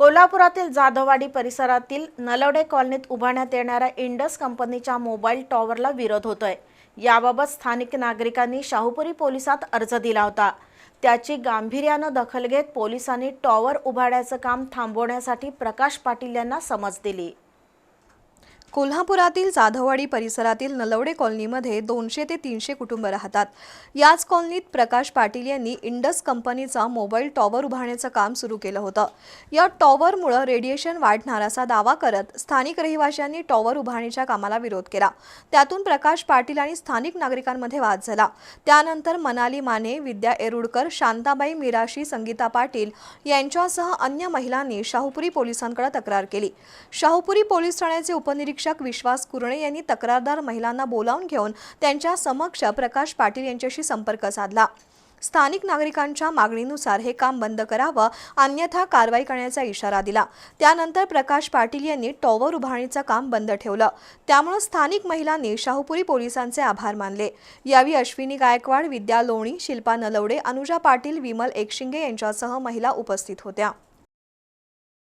कोल्हापुरातील जाधववाडी परिसरातील नलवडे कॉलनीत उभारण्यात येणाऱ्या इंडस कंपनीच्या मोबाईल टॉवरला विरोध होतोय. याबाबत स्थानिक नागरिकांनी शाहूपुरी पोलिसात अर्ज दिला होता. त्याची गांभीर्यानं दखल घेत पोलिसांनी टॉवर उभारण्याचं काम थांबवण्यासाठी प्रकाश पाटील यांना समज दिली. कोल्हापुरातील जाधववाडी परिसरातील नलवडे कॉलनीमध्ये दोनशे ते तीनशे कुटुंब राहतात. याच कॉलनीत प्रकाश पाटील यांनी इंडस कंपनीचा मोबाईल टॉवर उभारण्याचं काम सुरू केलं होतं. या टॉवरमुळं रेडिएशन वाढणार असा दावा करत स्थानिक रहिवाशांनी टॉवर उभारणीच्या कामाला विरोध केला. त्यातून प्रकाश पाटील आणि स्थानिक नागरिकांमध्ये वाद झाला. त्यानंतर मनाली माने विद्या एरुडकर शांताबाई मिराशी संगीता पाटील यांच्यासह अन्य महिलांनी शाहूपुरी पोलिसांकडे तक्रार केली. शाहूपुरी पोलीस ठाण्याचे उपनिरीक्षक विश्वास कुरणे यांनी तक्रारदार महिलांना बोलावून घेऊन त्यांच्या समक्ष प्रकाश पाटील यांच्याशी संपर्क साधला. स्थानिक नागरिकांच्या मागणीनुसार हे काम बंद करावं अन्यथा कारवाई करण्याचा इशारा दिला. त्यानंतर प्रकाश पाटील यांनी टॉवर उभारणीचं काम बंद ठेवलं. त्यामुळे स्थानिक महिलांनी शाहूपुरी पोलिसांचे आभार मानले. यावेळी अश्विनी गायकवाड विद्या लोणी शिल्पा नलवडे अनुजा पाटील विमल एकशिंगे यांच्यासह महिला उपस्थित होत्या.